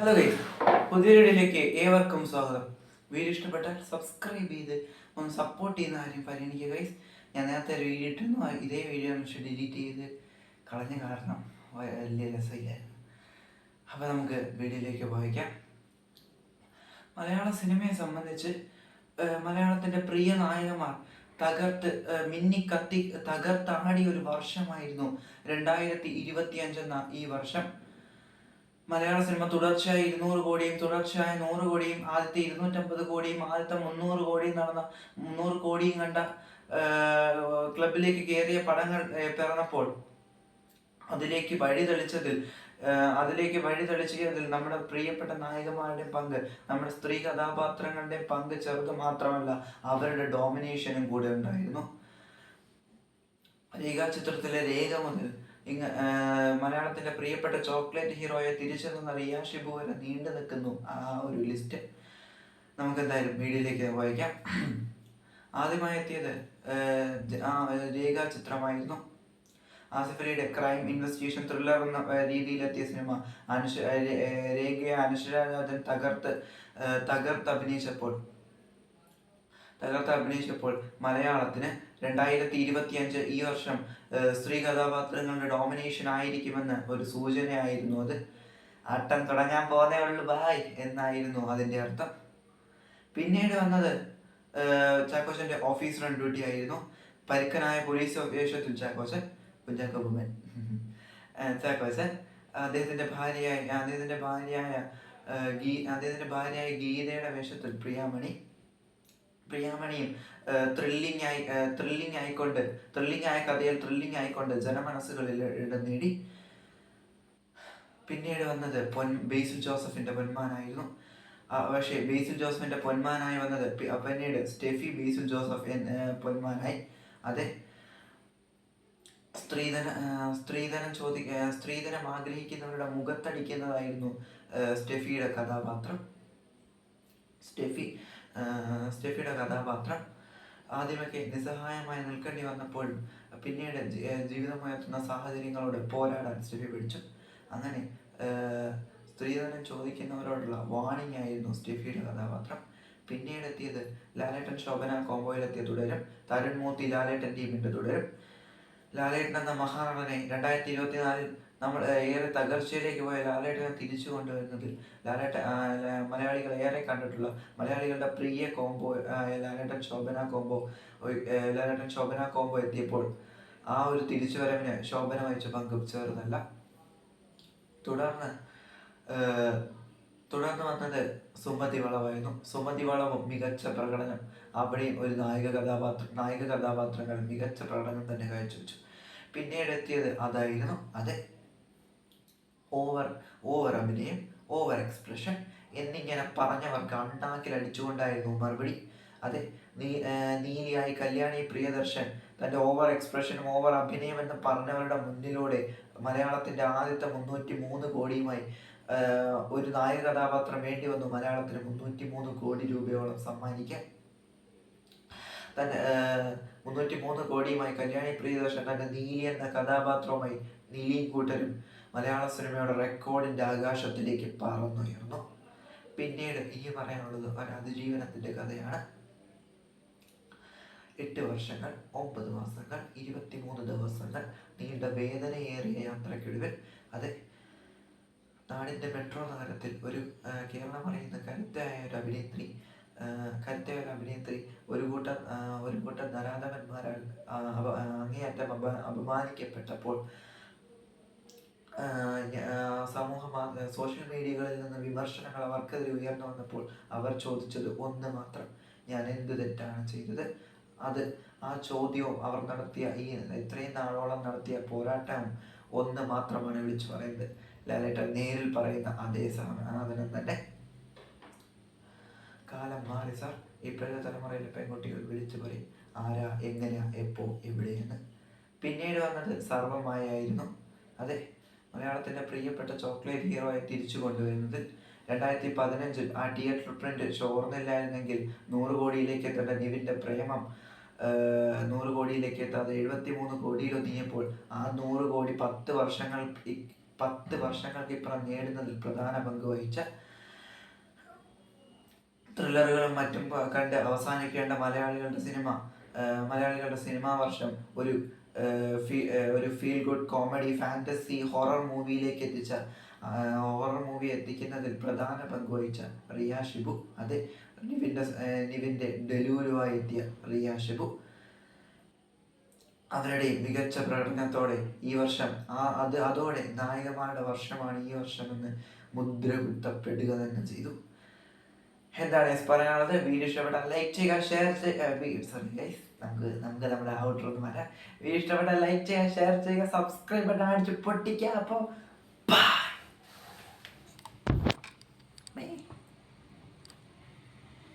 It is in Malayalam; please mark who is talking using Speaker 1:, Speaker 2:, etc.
Speaker 1: ഹലോ ഗൈസ് പുതിയ വീഡിയോയിലേക്ക് ഏവർക്കും സ്വാഗതം. വീഡിയോ ഇഷ്ടപ്പെട്ടാൽ സബ്സ്ക്രൈബ് ചെയ്ത് ഒന്ന് സപ്പോർട്ട് ചെയ്യുന്ന കാര്യം പരിഗണിക്കുക ഗൈസ് ഞാൻ നേരത്തെ ഒരു വീഡിയോ ഇട്ടിരുന്നു. ഇതേ വീഡിയോ പക്ഷെ ഡിലീറ്റ് ചെയ്ത് കളഞ്ഞ കാരണം വലിയ രസമില്ലായിരുന്നു. അപ്പോൾ നമുക്ക് വീഡിയോയിലേക്ക് വായിക്കാം മലയാള സിനിമയെ സംബന്ധിച്ച് മലയാളത്തിന്റെ പ്രിയ നായകന്മാർ തകർത്ത് ഏഹ്, മിന്നി കത്തി തകർത്താടിയ ഒരു വർഷമായിരുന്നു രണ്ടായിരത്തി ഇരുപത്തി അഞ്ചെന്ന ഈ വർഷം. മലയാള സിനിമ തുടർച്ചയായി ഇരുന്നൂറ് കോടിയും തുടർച്ചയായി നൂറ് കോടിയും ആദ്യത്തെ ഇരുന്നൂറ്റമ്പത് കോടിയും ആദ്യത്തെ മുന്നൂറ് കോടിയും നടന്ന മുന്നൂറ് കോടിയും കണ്ട ക്ലബിലേക്ക് കയറിയ പടങ്ങൾ പിറന്നപ്പോൾ അതിലേക്ക് വഴി തെളിച്ചതിൽ അതിലേക്ക് വഴി തെളിച്ചതിൽ നമ്മുടെ പ്രിയപ്പെട്ട നായകന്മാരുടെ പങ്ക് നമ്മുടെ സ്ത്രീ കഥാപാത്രങ്ങളുടെ പങ്ക് ചെറുത് മാത്രമല്ല അവരുടെ ഡോമിനേഷനും കൂടെ ഉണ്ടായിരുന്നു. രേഖാ ചിത്രത്തിലെ രേഖ മുതൽ ഇങ്ങ മലയാളത്തിന്റെ പ്രിയപ്പെട്ട ചോക്ലേറ്റ് ഹീറോയെ തിരിച്ചെത്തുന്ന റിയ ഷിബു വരെ നീണ്ടു നിൽക്കുന്നു. ആ ഒരു ലിസ്റ്റ് നമുക്ക് എന്തായാലും വീഡിയോയിലേക്ക് വായിക്കാം. ആദ്യമായി എത്തിയത് ഏഹ്, ജ- ആ, രേഖ ചിത്രമായിരുന്നു. ആസിഫ് അലിയുടെ ക്രൈം ഇൻവെസ്റ്റിഗേഷൻ ത്രില്ലർ എന്ന രീതിയിലെത്തിയ സിനിമ. അനുഷ രേഖയെ അനുശ്വരാജൻ തകർത്ത് തകർത്ത് അഭിനയിച്ചപ്പോൾ തകർത്ത് അഭിനയിച്ചപ്പോൾ മലയാളത്തിന് രണ്ടായിരത്തി ഇരുപത്തി അഞ്ച് ഈ വർഷം സ്ത്രീ കഥാപാത്രങ്ങളുടെ ഡോമിനേഷൻ ആയിരിക്കുമെന്ന് ഒരു സൂചനയായിരുന്നു അത്. ആട്ടം തുടങ്ങാൻ പോന്നേ ഉള്ളു ബായ് എന്നായിരുന്നു അതിന്റെ അർത്ഥം. പിന്നീട് വന്നത് ചാക്കോച്ചന്റെ ഓഫീസർ ഡ്യൂട്ടി ആയിരുന്നു. പരുക്കനായ പോലീസ് വേഷത്തിൽ ചാക്കോച്ചൻ കുഞ്ചാക്കോ ബുമൻ ഏഹ്, ചാക്കോച്ചൻ അദ്ദേഹത്തിന്റെ ഭാര്യയായ അദ്ദേഹത്തിന്റെ ഭാര്യയായ ഗീ അദ്ദേഹത്തിന്റെ ഭാര്യയായ ഗീതയുടെ വേഷത്തിൽ പ്രിയാമണി പ്രിയാമണിയും ത്രില്ലിംഗ് ആയി ത്രില്ലിംഗ് ആയിക്കൊണ്ട് ത്രില്ലിംഗ് ആയ കഥയിൽ ത്രില്ലിംഗ് ആയിക്കൊണ്ട് ജനമനസ്സുകളിൽ ഇടം നേടി. പിന്നീട് വന്നത് പൊൻ ബേസിൽ ജോസഫിന്റെ പൊന്മാനായിരുന്നു. പക്ഷേ ബേസിൽ ജോസഫിന്റെ പൊന്മാനായി വന്നത് പിന്നീട് സ്റ്റെഫി ബേസിൽ ജോസഫ് പൊന്മാനായി. അതെ. സ്ത്രീധന സ്ത്രീധനം ചോദി സ്ത്രീധനം ആഗ്രഹിക്കുന്നവരുടെ മുഖത്തടിക്കുന്നതായിരുന്നു സ്റ്റെഫിയുടെ കഥാപാത്രം. സ്റ്റെഫി സ്റ്റെഫിയുടെ കഥാപാത്രം ആദ്യമൊക്കെ നിസ്സഹായമായി നിൽക്കേണ്ടി വന്നപ്പോൾ പിന്നീട് ജീവിതമുയർത്തുന്ന സാഹചര്യങ്ങളോട് പോരാടാൻ സ്റ്റെഫി പിടിച്ചു. അങ്ങനെ സ്ത്രീധനം ചോദിക്കുന്നവരോടുള്ള വാണിംഗ് ആയിരുന്നു സ്റ്റെഫിയുടെ കഥാപാത്രം. പിന്നീട് എത്തിയത് ലാലേട്ടൻ ശോഭന കോമ്പോയിലെത്തിയ തുടരും. തരുൺ മൂർത്തി ലാലേട്ടൻ ടീമിന്റെ തുടരും. ലാലേട്ടൻ എന്ന മഹാനടനെ രണ്ടായിരത്തി ഇരുപത്തിനാലിൽ നമ്മൾ ഏറെ തകർച്ചയിലേക്ക് പോയ ലാലേട്ടനെ തിരിച്ചു കൊണ്ടുവരുന്നതിൽ ലാലേട്ട മലയാളികൾ ഏറെ കണ്ടിട്ടുള്ള മലയാളികളുടെ പ്രിയ combo Lalettan Shobhana combo Lalettan Shobhana combo എത്തിയപ്പോൾ ആ ഒരു തിരിച്ചുവരവിന് ശോഭന വഹിച്ച പങ്കും ചേർന്നല്ല. തുടർന്ന് തുടർന്ന് വന്നത് സുമതി വളവായിരുന്നു. സുമതി വളവും മികച്ച പ്രകടനം. അവിടെയും ഒരു നായിക കഥാപാത്ര നായിക കഥാപാത്രങ്ങൾ മികച്ച പ്രകടനം തന്നെ കാഴ്ചവെച്ചു. പിന്നീട് എത്തിയത് അതായിരുന്നു അതെ. ഓവർ ഓവർ അഭിനയം ഓവർ എക്സ്പ്രഷൻ എന്നിങ്ങനെ പറഞ്ഞവർക്ക് അണ്ണാക്കിൽ അടിച്ചുകൊണ്ടായിരുന്നു മറുപടി. അതെ നീ നീലിയായി കല്യാണി പ്രിയദർശൻ തന്റെ ഓവർ എക്സ്പ്രഷനും ഓവർ അഭിനയം എന്ന് പറഞ്ഞവരുടെ മുന്നിലൂടെ മലയാളത്തിന്റെ ആദ്യത്തെ മുന്നൂറ്റി മൂന്ന് കോടിയുമായി ഒരു നായക കഥാപാത്രം വേണ്ടി വന്നു മലയാളത്തിന് മുന്നൂറ്റി മൂന്ന് കോടി രൂപയോളം സമ്മാനിക്കാൻ. തന്റെ മുന്നൂറ്റി മൂന്ന് കോടിയുമായി കല്യാണി പ്രിയദർശൻ തന്റെ നീലി എന്ന കഥാപാത്രവുമായി നീലിയും കൂട്ടരും മലയാള സിനിമയുടെ റെക്കോർഡിന്റെ ആകാശത്തിലേക്ക് പറന്നുയർന്നു. പിന്നീട് ഇനി പറയാനുള്ളത് ഒരു അതിജീവനത്തിന്റെ കഥയാണ്. എട്ട് വർഷങ്ങൾ ഒമ്പത് മാസങ്ങൾ ഇരുപത്തിമൂന്ന് ദിവസങ്ങൾ നീണ്ട വേദനയേറിയ യാത്രയ്ക്കൊടുവിൽ. അതെ നാടിന്റെ മെട്രോ നഗരത്തിൽ ഒരു കേരളം അറിയുന്ന കരുത്തായ ഒരു അഭിനേത്രി കരുത്തായ ഒരു അഭിനേത്രി ഒരു കൂട്ടം ഒരു കൂട്ടം നരാധവന്മാരാൽ അങ്ങേയറ്റം അപ അപമാനിക്കപ്പെട്ടപ്പോൾ സമൂഹ മാധ്യമ സോഷ്യൽ മീഡിയകളിൽ നിന്ന് വിമർശനങ്ങൾ അവർക്കെതിരെ ഉയർന്നു വന്നപ്പോൾ അവർ ചോദിച്ചത് ഒന്ന് മാത്രം ഞാൻ എന്ത് തെറ്റാണ് ചെയ്തത്? അത് ആ ചോദ്യവും അവർ നടത്തിയ ഈ ഇത്രയും നാളോളം നടത്തിയ പോരാട്ടവും ഒന്ന് മാത്രമാണ് വിളിച്ചു പറയുന്നത്. ലാലേട്ടൻ നേരിൽ പറയുന്ന അതേ സാധനം തന്നെ. കാലം മാറി സാർ. ഇപ്പോഴത്തെ തലമുറയിലെ പെൺകുട്ടികൾ വിളിച്ചു പറയും ആരാ എങ്ങനെയാ എപ്പോ എവിടെയെന്ന്? പിന്നീട് വന്നത് സർവമായായിരുന്നു അതെ മലയാളത്തിന്റെ പ്രിയപ്പെട്ട ചോക്ലേറ്റ് ഹീറോയെ തിരിച്ചു കൊണ്ടുവരുന്നത് രണ്ടായിരത്തി പതിനഞ്ചിൽ ആ തിയേറ്റർ പ്രിന്റ് ചോർന്നില്ലായിരുന്നെങ്കിൽ നൂറ് കോടിയിലേക്ക് എത്തേണ്ട നിവിന്റെ പ്രേമം നൂറ് കോടിയിലേക്ക് എത്താതെ എഴുപത്തി മൂന്ന് കോടിയിൽ ഒതുങ്ങിയപ്പോൾ ആ നൂറ് കോടി പത്ത് വർഷങ്ങൾ പത്ത് വർഷങ്ങൾക്ക് ഇപ്പുറം നേടുന്നതിൽ പ്രധാന പങ്ക് വഹിച്ച ത്രില്ലറുകളും മറ്റും കണ്ട് അവസാനിക്കേണ്ട മലയാളികളുടെ സിനിമ മലയാളികളുടെ സിനിമാ വർഷം ഒരു ഒരു feel good comedy fantasy horror മൂവിയിലേക്ക് എത്തിച്ച ഹൊറർ മൂവി എത്തിക്കുന്നതിൽ പ്രധാന പങ്ക് വഹിച്ച റിയ ഷിബു. അത് നിവിന്റെ നിവിന്റെ ഡെലൂരുവായി എത്തിയ റിയ ഷിബു. അവരുടെ മികച്ച പ്രകടനത്തോടെ ഈ വർഷം ആ അത് അതോടെ നായകന്മാരുടെ വർഷമാണ് ഈ വർഷമെന്ന് മുദ്ര കുത്തപ്പെടുക തന്നെ ചെയ്തു. എന്താണ് പറയാനുള്ളത്? വീഡിയോ ഇഷ്ടപ്പെട്ടാൽ ലൈക്ക് ചെയ്യുക ഷെയർ ചെയ്യുക സോറി ഗൈസ് നമുക്ക് നമുക്ക് നമ്മുടെ ഔട്ടർ ഒന്ന് മാറ്റാം ഇഷ്ടപ്പെട്ട ലൈക്ക് ചെയ്യുക ഷെയർ ചെയ്യുക സബ്സ്ക്രൈബ് ബട്ടൺ അടിച്ച് പൊട്ടിക്കുക. അപ്പോൾ